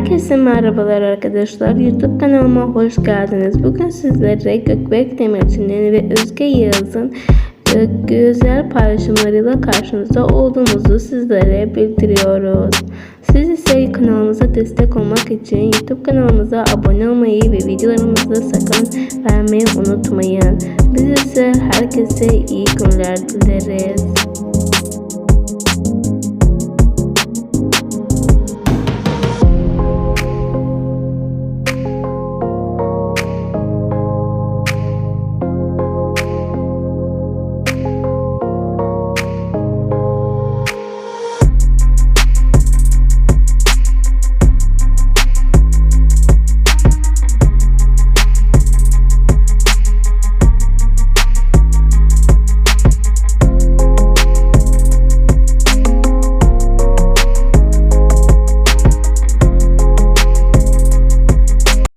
Herkese merhabalar arkadaşlar. YouTube kanalıma hoş geldiniz. Bugün sizlere Gökbek Demirci'nin ve Özge Yağız'ın e, güzel paylaşımlarıyla karşınızda olduğumuzu sizlere bildiriyoruz. Siz ise kanalımıza destek olmak için YouTube kanalımıza abone olmayı ve videolarımızı sakın vermeyi unutmayın. Biz ise herkese iyi günler dileriz.